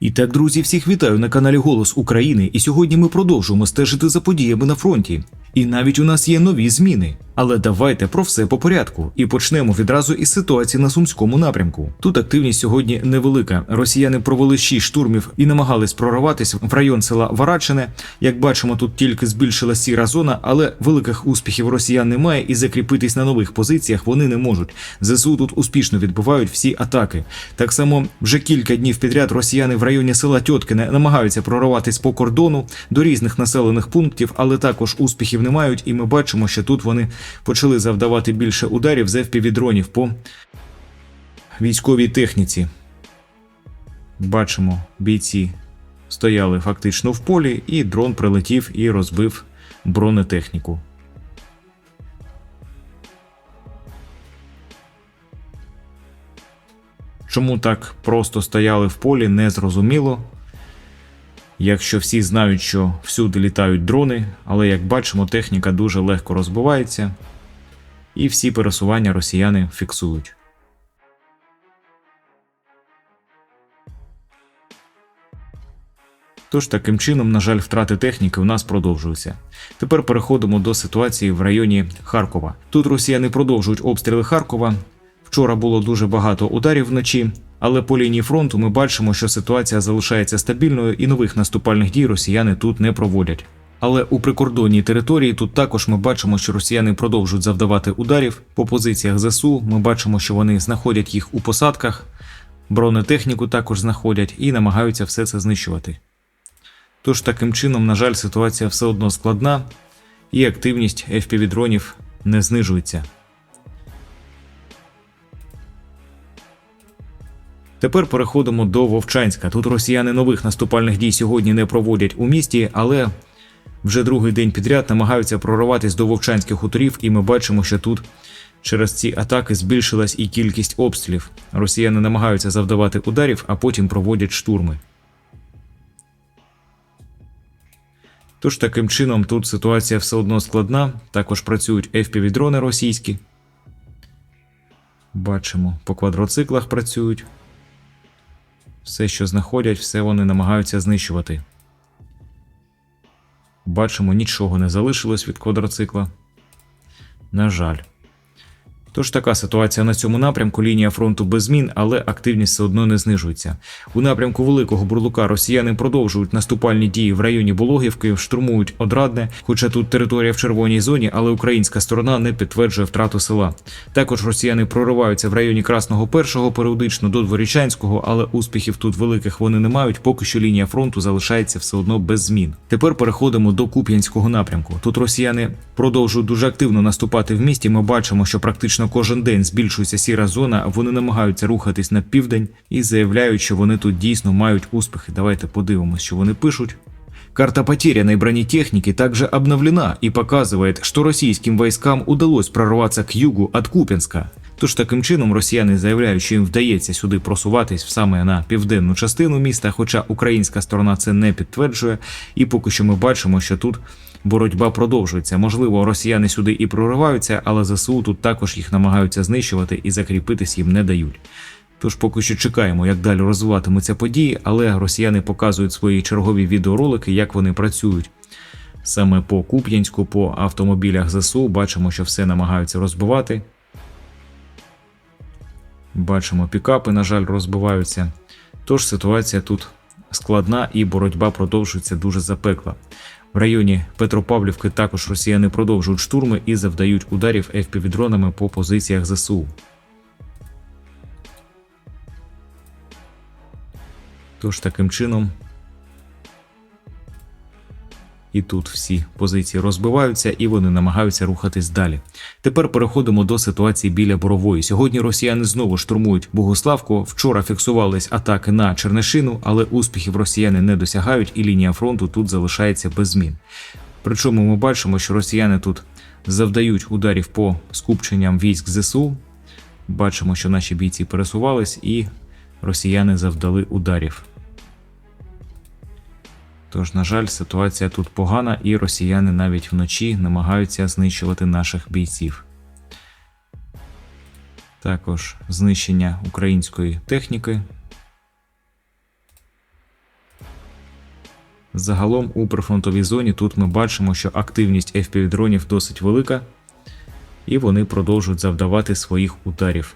І так, друзі, всіх вітаю на каналі Голос України. І сьогодні ми продовжуємо стежити за подіями на фронті. І навіть у нас є нові зміни. Але давайте про все по порядку і почнемо відразу із ситуації на сумському напрямку. Тут активність сьогодні невелика. Росіяни провели 6 штурмів і намагались прорватися в район села Варачине. Як бачимо, тут тільки збільшила сіра зона, але великих успіхів росіян немає, і закріпитись на нових позиціях вони не можуть. ЗСУ тут успішно відбивають всі атаки. Так само вже кілька днів підряд росіяни в районі села Тьоткине намагаються прорватися по кордону до різних населених пунктів, але також успіхів не мають. І ми бачимо, що тут вони почали завдавати більше ударів з FPV-дронів по військовій техніці. Бачимо, бійці стояли фактично в полі, і дрон прилетів і розбив бронетехніку. Чому так просто стояли в полі, не зрозуміло. Якщо всі знають, що всюди літають дрони, але як бачимо, техніка дуже легко розбивається, і всі пересування росіяни фіксують. Тож таким чином, на жаль, втрати техніки у нас продовжуються. Тепер переходимо до ситуації в районі Харкова. Тут росіяни продовжують обстріли Харкова. Вчора було дуже багато ударів вночі, але по лінії фронту ми бачимо, що ситуація залишається стабільною і нових наступальних дій росіяни тут не проводять. Але у прикордонній території тут також ми бачимо, що росіяни продовжують завдавати ударів по позиціях ЗСУ. Ми бачимо, що вони знаходять їх у посадках, бронетехніку також знаходять і намагаються все це знищувати. Тож таким чином, на жаль, ситуація все одно складна, і активність FPV-дронів не знижується. Тепер переходимо до Вовчанська. Тут росіяни нових наступальних дій сьогодні не проводять у місті, але вже другий день підряд намагаються прорватися до вовчанських хуторів, і ми бачимо, що тут через ці атаки збільшилась і кількість обстрілів. Росіяни намагаються завдавати ударів, а потім проводять штурми. Тож таким чином тут ситуація все одно складна. Також працюють FPV-дрони російські. Бачимо, по квадроциклах працюють. Все, що знаходять, все вони намагаються знищувати. Бачимо, нічого не залишилось від квадроцикла. На жаль. Тож така ситуація на цьому напрямку. Лінія фронту без змін, але активність все одно не знижується. У напрямку Великого Бурлука росіяни продовжують наступальні дії в районі Бологівки, штурмують Одрадне, хоча тут територія в червоній зоні, але українська сторона не підтверджує втрату села. Також росіяни прориваються в районі Красного Першого періодично до Дворічанського, але успіхів тут великих вони не мають. Поки що лінія фронту залишається все одно без змін. Тепер переходимо до Куп'янського напрямку. Тут росіяни продовжують дуже активно наступати в місті. Ми бачимо, що практично кожен день збільшується сіра зона. Вони намагаються рухатись на південь і заявляють, що вони тут дійсно мають успіхи. Давайте подивимось, що вони пишуть. Карта потерянной бронетехники также обновлена и показывает, что российским войскам удалось прорваться к югу от Куп'янська. Тож таким чином росіяни заявляють, що їм вдається сюди просуватись саме на південну частину міста, хоча українська сторона це не підтверджує, і поки що ми бачимо, що тут боротьба продовжується. Можливо, росіяни сюди і прориваються, але ЗСУ тут також їх намагаються знищувати і закріпитись їм не дають. Тож поки що чекаємо, як далі розвиватимуться події, але росіяни показують свої чергові відеоролики, як вони працюють. Саме по Куп'янську, по автомобілях ЗСУ бачимо, що все намагаються розбивати. Бачимо, пікапи, на жаль, розбиваються. Тож ситуація тут складна і боротьба продовжується дуже запекла. В районі Петропавлівки також росіяни продовжують штурми і завдають ударів FPV-дронами по позиціях ЗСУ. Тож таким чином. І тут всі позиції розбиваються і вони намагаються рухатись далі. Тепер переходимо до ситуації біля Борової. Сьогодні росіяни знову штурмують Богославку. Вчора фіксувались атаки на Чернишину, але успіхів росіяни не досягають, і лінія фронту тут залишається без змін. Причому ми бачимо, що росіяни тут завдають ударів по скупченням військ ЗСУ. Бачимо, що наші бійці пересувались, і росіяни завдали ударів. Тож, на жаль, ситуація тут погана, і росіяни навіть вночі намагаються знищувати наших бійців. Також знищення української техніки Загалом у прифронтовій зоні тут ми бачимо, що активність FPV-дронів досить велика, і вони продовжують завдавати своїх ударів.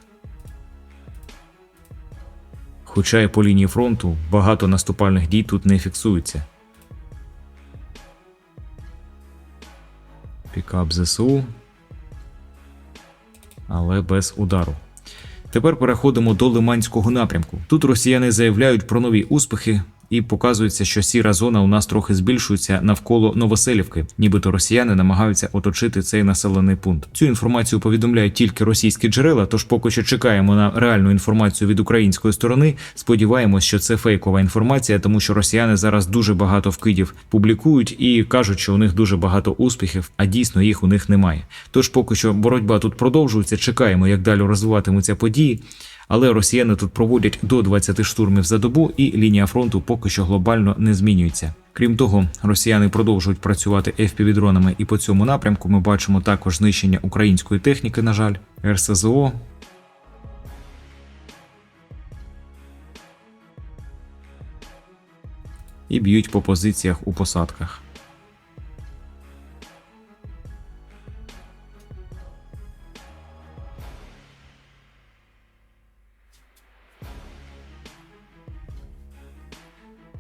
Хоча і по лінії фронту багато наступальних дій тут не фіксується. Пікап ЗСУ. Але без удару. Тепер переходимо до Лиманського напрямку. Тут росіяни заявляють про нові успіхи. І показується, що сіра зона у нас трохи збільшується навколо Новоселівки, нібито росіяни намагаються оточити цей населений пункт. Цю інформацію повідомляють тільки російські джерела, тож поки що чекаємо на реальну інформацію від української сторони. Сподіваємось, що це фейкова інформація, тому що росіяни зараз дуже багато вкидів публікують і кажуть, що у них дуже багато успіхів, а дійсно їх у них немає. Тож поки що боротьба тут продовжується. Чекаємо, як далі розвиватимуться події. Але росіяни тут проводять до 20 штурмів за добу, і лінія фронту поки що глобально не змінюється. Крім того, росіяни продовжують працювати FPV-дронами, і по цьому напрямку ми бачимо також знищення української техніки, на жаль, РСЗО. І б'ють по позиціях у посадках.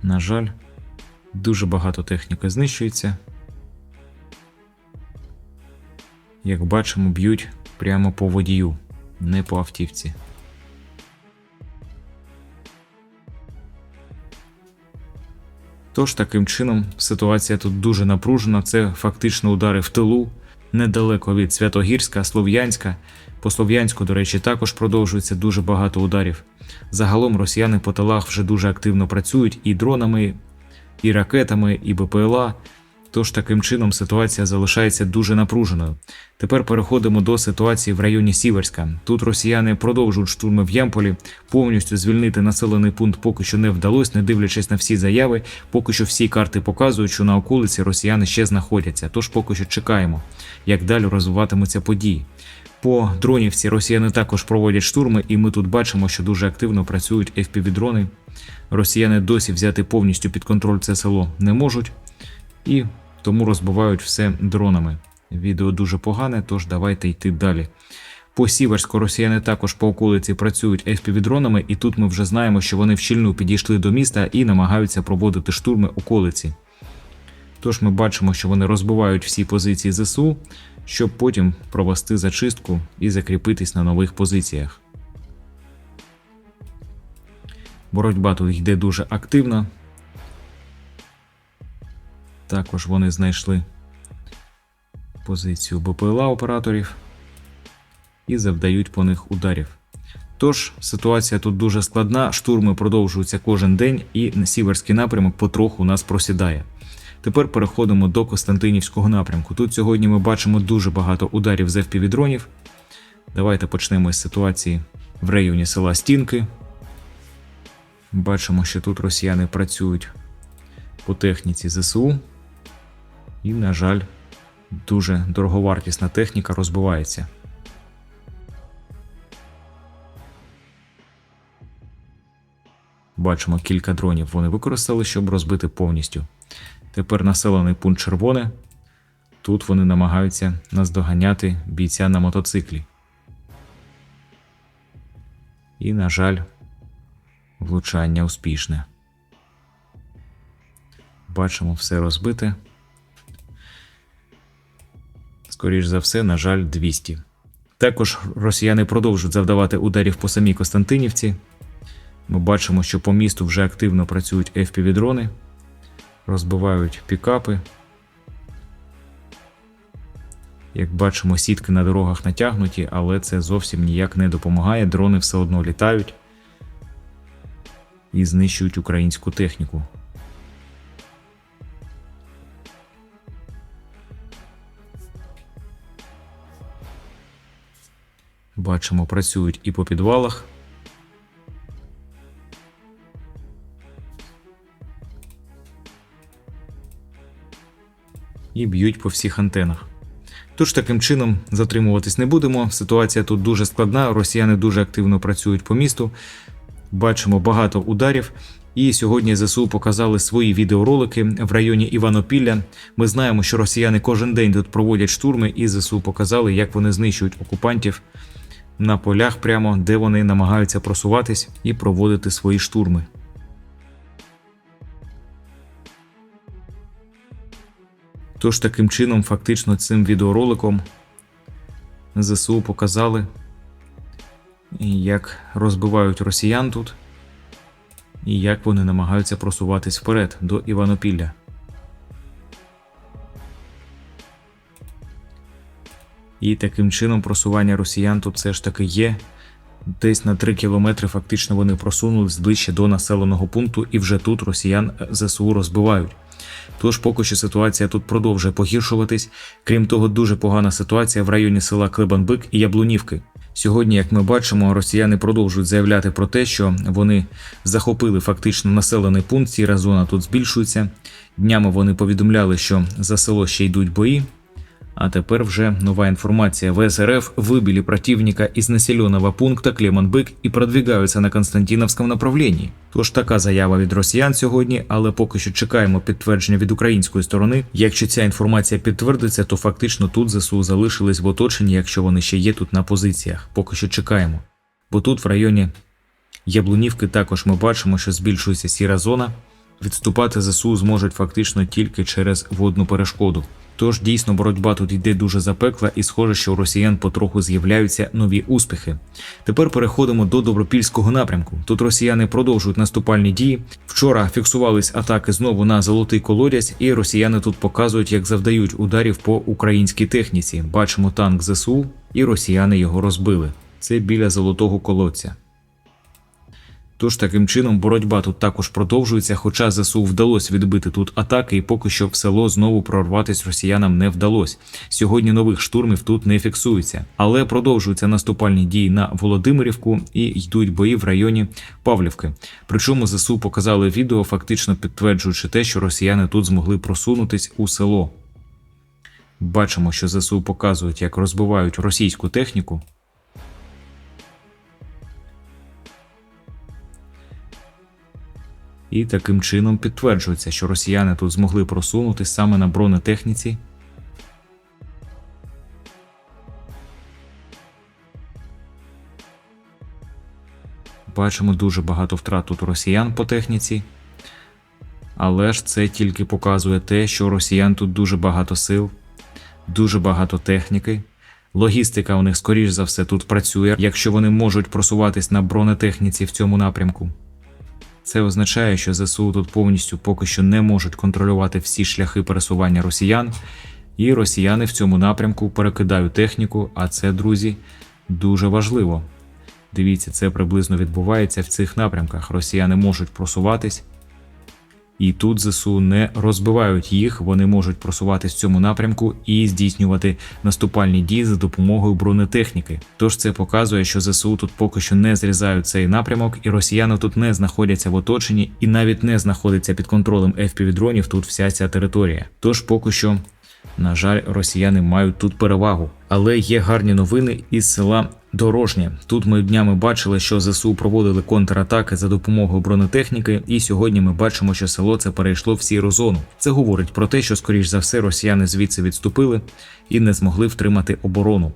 На жаль, дуже багато техніки знищується. Як бачимо, б'ють прямо по водію, не по автівці. Тож таким чином ситуація тут дуже напружена. Це фактично удари в тилу, недалеко від Святогірська, Слов'янська. По Слов'янську, до речі, також продовжується дуже багато ударів. Загалом росіяни по тилах вже дуже активно працюють і дронами, і ракетами, і БПЛА. Тож таким чином ситуація залишається дуже напруженою. Тепер переходимо до ситуації в районі Сіверська. Тут росіяни продовжують штурми в Ямполі. Повністю звільнити населений пункт поки що не вдалося, не дивлячись на всі заяви. Поки що всі карти показують, що на околиці росіяни ще знаходяться. Тож поки що чекаємо, як далі розвиватимуться події. По дронівці росіяни також проводять штурми, і ми тут бачимо, що дуже активно працюють FPV-дрони. Росіяни досі взяти повністю під контроль це село не можуть, і тому розбивають все дронами. Відео дуже погане, тож давайте йти далі. По Сіверську росіяни також по околиці працюють FPV-дронами, і тут ми вже знаємо, що вони вщільну підійшли до міста і намагаються проводити штурми околиці. Тож ми бачимо, що вони розбивають всі позиції ЗСУ, щоб потім провести зачистку і закріпитись на нових позиціях. Боротьба тут йде дуже активно. Також вони знайшли позицію БПЛА операторів і завдають по них ударів. Тож ситуація тут дуже складна, штурми продовжуються кожен день, і сіверський напрямок потроху нас просідає. Тепер переходимо до Костянтинівського напрямку. Тут сьогодні ми бачимо дуже багато ударів з FPV-дронів. Давайте почнемо з ситуації в районі села Стінки. Бачимо, що тут росіяни працюють по техніці ЗСУ. І, на жаль, дуже дороговартісна техніка розбивається. Бачимо кілька дронів вони використали, щоб розбити повністю. Тепер населений пункт червоне. Тут вони намагаються наздоганяти бійця на мотоциклі. І, на жаль, влучання успішне. Бачимо все розбите. Скоріш за все, на жаль, 200. Також росіяни продовжують завдавати ударів по самій Костянтинівці. Ми бачимо, що по місту вже активно працюють FPV-дрони, розбивають пікапи. Як бачимо, сітки на дорогах натягнуті, але це зовсім ніяк не допомагає. Дрони все одно літають і знищують українську техніку. Бачимо, працюють і по підвалах. І б'ють по всіх антенах. Тож таким чином затримуватись не будемо. Ситуація тут дуже складна. Росіяни дуже активно працюють по місту. Бачимо багато ударів. І сьогодні ЗСУ показали свої відеоролики в районі Іванопілля. Ми знаємо, що росіяни кожен день тут проводять штурми, і ЗСУ показали, як вони знищують окупантів на полях, прямо де вони намагаються просуватись і проводити свої штурми. Тож таким чином, фактично, цим відеороликом ЗСУ показали, як розбивають росіян тут, і як вони намагаються просуватись вперед до Іванопілля. І таким чином просування росіян тут все ж таки є. Десь на 3 кілометри фактично вони просунулись ближче до населеного пункту, і вже тут росіян ЗСУ розбивають. Тож поки що ситуація тут продовжує погіршуватись. Крім того, дуже погана ситуація в районі села Клебанбик і Яблунівки. Сьогодні, як ми бачимо, росіяни продовжують заявляти про те, що вони захопили фактично населений пункт. Сіра зона тут збільшується. Днями вони повідомляли, що за село ще йдуть бої. А тепер вже нова информация. ВСРФ выбили противника из населенного пункта Клеманбик і продвигаються на Константиновському направленні. Тож така заява від росіян сьогодні, але поки що чекаємо підтвердження від української сторони. Якщо ця інформація підтвердиться, то фактично тут ЗСУ залишились в оточенні, якщо вони ще є тут на позиціях. Поки що чекаємо. Бо тут в районі Яблунівки також ми бачимо, що збільшується сіра зона. Відступати ЗСУ зможуть фактично тільки через водну перешкоду. Тож дійсно боротьба тут йде дуже запекла, і схоже, що у росіян потроху з'являються нові успіхи. Тепер переходимо до добропільського напрямку. Тут росіяни продовжують наступальні дії. Вчора фіксувались атаки знову на золотий колодязь, і росіяни тут показують, як завдають ударів по українській техніці. Бачимо танк ЗСУ, і росіяни його розбили. Це біля золотого колодця. Тож таким чином боротьба тут також продовжується, хоча ЗСУ вдалося відбити тут атаки, і поки що в село знову прорватися росіянам не вдалося. Сьогодні нових штурмів тут не фіксується, але продовжуються наступальні дії на Володимирівку і йдуть бої в районі Павлівки. Причому ЗСУ показали відео, фактично підтверджуючи те, що росіяни тут змогли просунутись у село. Бачимо, що ЗСУ показують, як розбивають російську техніку. І таким чином підтверджується, що росіяни тут змогли просунутися саме на бронетехніці. Бачимо дуже багато втрат тут росіян по техніці. Але ж це тільки показує те, що росіян тут дуже багато сил, дуже багато техніки. Логістика у них, скоріш за все, тут працює, якщо вони можуть просуватись на бронетехніці в цьому напрямку. Це означає, що ЗСУ тут повністю поки що не можуть контролювати всі шляхи пересування росіян, і росіяни в цьому напрямку перекидають техніку, а це, друзі, дуже важливо. Дивіться, це приблизно відбувається в цих напрямках. Росіяни можуть просуватись, і тут ЗСУ не розбивають їх, вони можуть просуватись в цьому напрямку і здійснювати наступальні дії за допомогою бронетехніки. Тож це показує, що ЗСУ тут поки що не зрізають цей напрямок, і росіяни тут не знаходяться в оточенні і навіть не знаходиться під контролем FPV-дронів тут вся ця територія. Тож поки що. На жаль, росіяни мають тут перевагу, але є гарні новини із села Дорожнє. Тут ми днями бачили, що ЗСУ проводили контратаки за допомогою бронетехніки, і сьогодні ми бачимо, що село це перейшло в сіру зону. Це говорить про те, що, скоріш за все, росіяни звідси відступили і не змогли втримати оборону.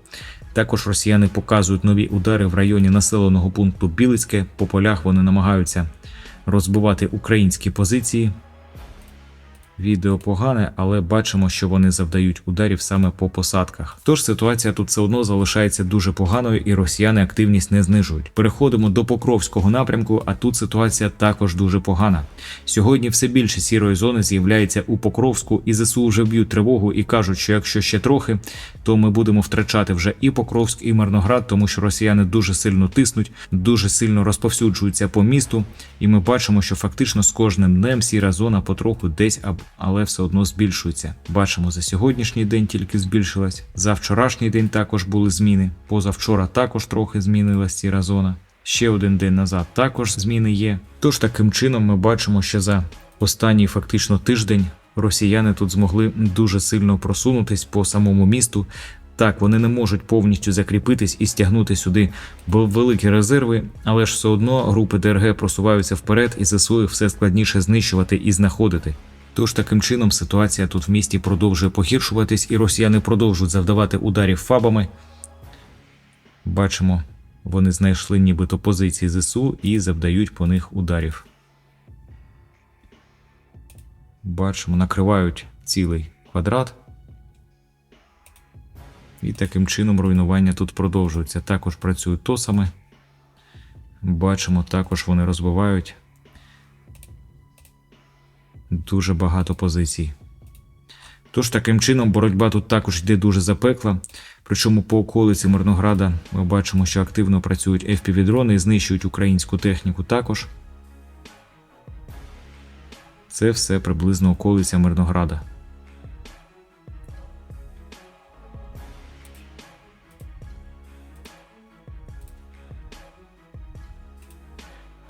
Також росіяни показують нові удари в районі населеного пункту Білицьке. По полях вони намагаються розбивати українські позиції. Відео погане, але бачимо, що вони завдають ударів саме по посадках. Тож ситуація тут все одно залишається дуже поганою, і росіяни активність не знижують. Переходимо до Покровського напрямку, а тут ситуація також дуже погана. Сьогодні все більше сірої зони з'являється у Покровську, і ЗСУ вже б'ють тривогу і кажуть, що якщо ще трохи, то ми будемо втрачати вже і Покровськ, і Мирноград, тому що росіяни дуже сильно тиснуть, дуже сильно розповсюджуються по місту. І ми бачимо, що фактично з кожним днем сіра зона потроху десь або але все одно збільшується. Бачимо, за сьогоднішній день тільки збільшилась. За вчорашній день також були зміни. Позавчора також трохи змінилась сіра зона. Ще один день назад також зміни є. Тож таким чином ми бачимо, що за останній фактично тиждень росіяни тут змогли дуже сильно просунутись по самому місту. Так, вони не можуть повністю закріпитись і стягнути сюди великі резерви, але ж все одно групи ДРГ просуваються вперед і ЗСУ їх все складніше знищувати і знаходити. Тож таким чином ситуація тут в місті продовжує погіршуватись, і росіяни продовжують завдавати ударів фабами. Бачимо, вони знайшли нібито позиції ЗСУ і завдають по них ударів. Бачимо, накривають цілий квадрат. І таким чином руйнування тут продовжується. Також працюють тосами. Бачимо, також вони розбивають дуже багато позицій. Тож таким чином боротьба тут також йде дуже запекла. Причому по околиці Мирнограда ми бачимо, що активно працюють FPV-дрони і знищують українську техніку також. Це все приблизно околиця Мирнограда.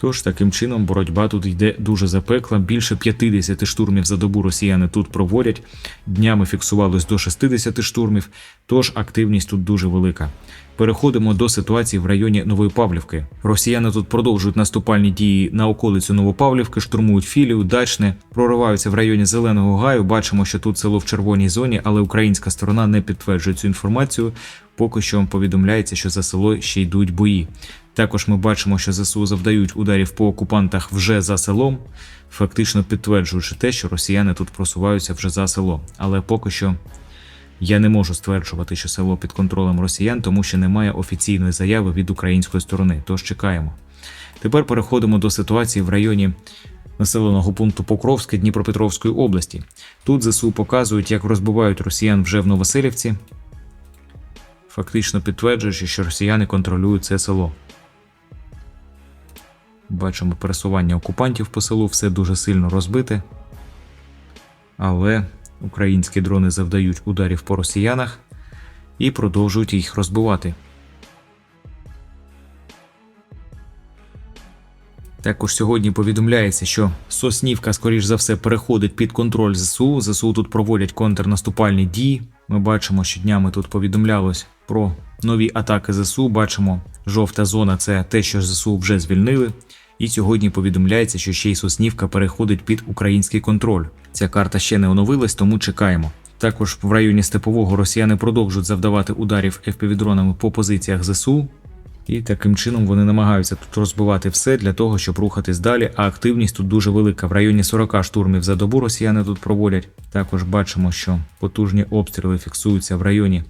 Тож таким чином боротьба тут йде дуже запекла. Більше 50 штурмів за добу росіяни тут проводять. Днями фіксувалось до 60 штурмів, тож активність тут дуже велика. Переходимо до ситуації в районі Нової Павлівки. Росіяни тут продовжують наступальні дії на околицю Новопавлівки, штурмують філію, дачне, прориваються в районі Зеленого Гаю. Бачимо, що тут село в червоній зоні, але українська сторона не підтверджує цю інформацію. Поки що повідомляється, що за село ще йдуть бої. Також ми бачимо, що ЗСУ завдають ударів по окупантах вже за селом, фактично підтверджуючи те, що росіяни тут просуваються вже за село. Але поки що я не можу стверджувати, що село під контролем росіян, тому що немає офіційної заяви від української сторони. Тож чекаємо. Тепер переходимо до ситуації в районі населеного пункту Покровське Дніпропетровської області. Тут ЗСУ показують, як розбивають росіян вже в Новоселівці, фактично підтверджуючи, що росіяни контролюють це село. Бачимо пересування окупантів по селу, все дуже сильно розбите. Але українські дрони завдають ударів по росіянах і продовжують їх розбивати. Також сьогодні повідомляється, що Соснівка, скоріш за все, переходить під контроль ЗСУ. ЗСУ тут проводять контрнаступальні дії. Ми бачимо, що днями тут повідомлялось про нові атаки ЗСУ. Бачимо, жовта зона це те, що ЗСУ вже звільнили. І сьогодні повідомляється, що ще й Соснівка переходить під український контроль. Ця карта ще не оновилась, тому чекаємо. Також в районі Степового росіяни продовжують завдавати ударів FPV-дронами по позиціях ЗСУ. І таким чином вони намагаються тут розбивати все для того, щоб рухатись далі. А активність тут дуже велика. В районі 40 штурмів за добу росіяни тут проводять. Також бачимо, що потужні обстріли фіксуються в районі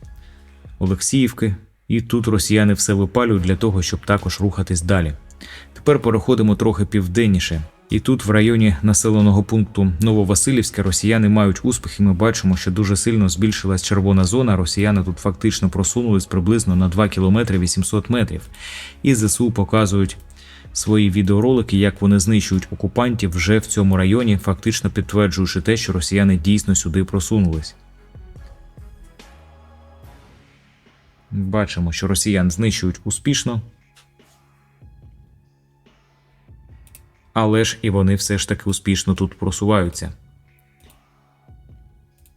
Олексіївки. І тут росіяни все випалюють для того, щоб також рухатись далі. Тепер переходимо трохи південніше. І тут, в районі населеного пункту Нововасилівське, росіяни мають успіхи. Ми бачимо, що дуже сильно збільшилась червона зона. Росіяни тут фактично просунулись приблизно на 2 кілометри 800 метрів. І ЗСУ показують свої відеоролики, як вони знищують окупантів вже в цьому районі, фактично підтверджуючи те, що росіяни дійсно сюди просунулись. Бачимо, що росіян знищують успішно. але ж і вони все ж таки успішно тут просуваються.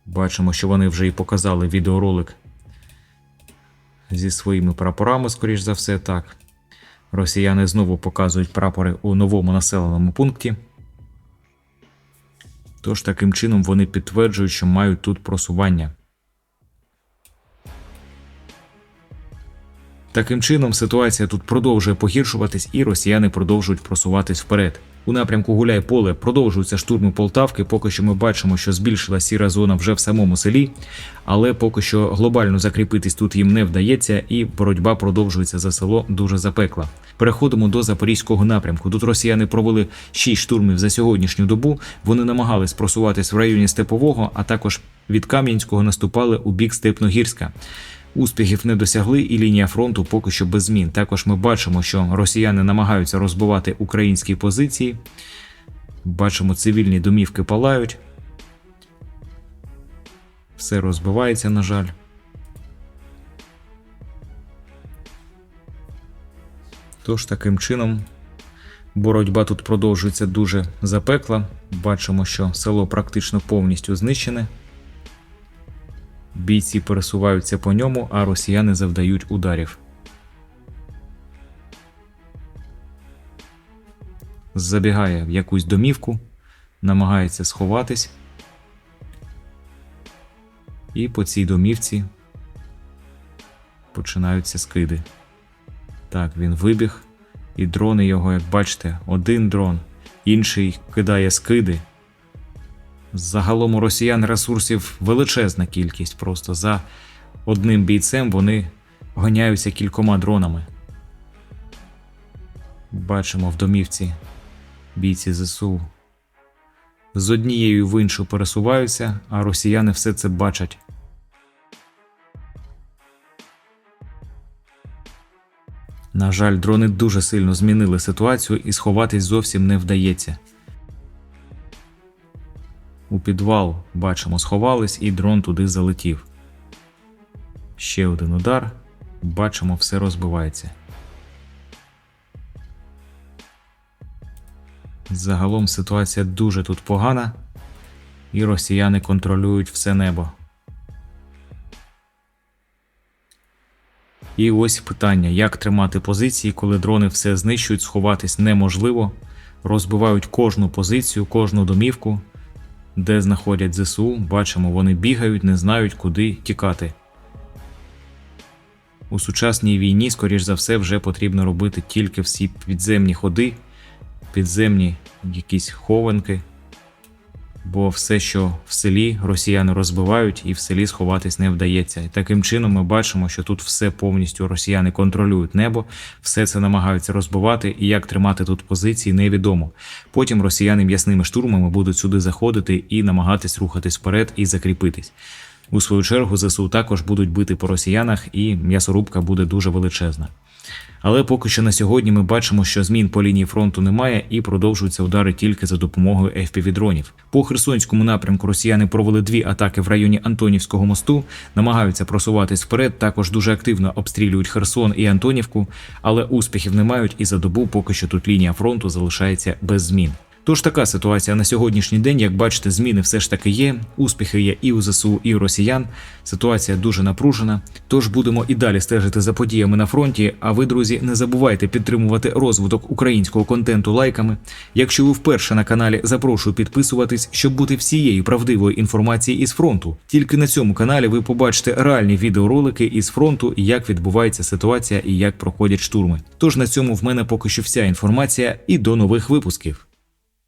Бачимо, що вони вже і показали відеоролик зі своїми прапорами, скоріш за все, так. Росіяни знову показують прапори у новому населеному пункті. Тож таким чином вони підтверджують, що мають тут просування. Таким чином, ситуація тут продовжує погіршуватись, і росіяни продовжують просуватись вперед. У напрямку Гуляй поле продовжуються штурми Полтавки. Поки що ми бачимо, що збільшила сіра зона вже в самому селі, але поки що глобально закріпитись тут їм не вдається, і боротьба продовжується за село дуже запекла. Переходимо до запорізького напрямку. Тут росіяни провели 6 штурмів за сьогоднішню добу. Вони намагались просуватись в районі Степового, а також від Кам'янського наступали у бік Степногірська. Успіхів не досягли, і лінія фронту поки що без змін. Також ми бачимо, що росіяни намагаються розбивати українські позиції. Бачимо, цивільні домівки палають. Все розбивається, на жаль. Тож таким чином боротьба тут продовжується дуже запекла. Бачимо, що село практично повністю знищене. Бійці пересуваються по ньому, а росіяни завдають ударів. Забігає в якусь домівку, намагається сховатись. І по цій домівці починаються скиди. Так, він вибіг, і дрони його, як бачите, один дрон, інший кидає скиди. Загалом у росіян ресурсів величезна кількість. Просто за одним бійцем вони гоняються кількома дронами. Бачимо в домівці бійці ЗСУ. З однією в іншу пересуваються, а росіяни все це бачать. На жаль, дрони дуже сильно змінили ситуацію і сховатись зовсім не вдається. У підвал бачимо, сховались, і дрон туди залетів. Ще один удар. Бачимо, все розбивається. Загалом ситуація дуже тут погана, і росіяни контролюють все небо. І ось питання: як тримати позиції, коли дрони все знищують, сховатись неможливо, розбивають кожну позицію, кожну домівку, де знаходять ЗСУ. Бачимо, вони бігають, не знають, куди тікати. У сучасній війні, скоріш за все, вже потрібно робити тільки всі підземні ходи, підземні якісь хованки. Бо все, що в селі росіяни розбивають, і в селі сховатись не вдається. І таким чином ми бачимо, що тут все повністю росіяни контролюють небо, все це намагаються розбивати, і як тримати тут позиції, невідомо. Потім росіяни м'ясними штурмами будуть сюди заходити і намагатись рухатись вперед і закріпитись. У свою чергу ЗСУ також будуть бити по росіянах, і м'ясорубка буде дуже величезна. Але поки що на сьогодні ми бачимо, що змін по лінії фронту немає і продовжуються удари тільки за допомогою FPV-дронів. По Херсонському напрямку росіяни провели дві атаки в районі Антонівського мосту, намагаються просуватись вперед. Також дуже активно обстрілюють Херсон і Антонівку, але успіхів не мають, і за добу поки що тут лінія фронту залишається без змін. Тож така ситуація на сьогоднішній день, як бачите, зміни все ж таки є. Успіхи є і у ЗСУ, і у росіян. Ситуація дуже напружена. Тож будемо і далі стежити за подіями на фронті. А ви, друзі, не забувайте підтримувати розвиток українського контенту лайками. Якщо ви вперше на каналі, запрошую підписуватись, щоб бути всією правдивою інформації із фронту. Тільки на цьому каналі ви побачите реальні відеоролики із фронту, як відбувається ситуація і як проходять штурми. Тож на цьому в мене поки що вся інформація, і до нових випусків.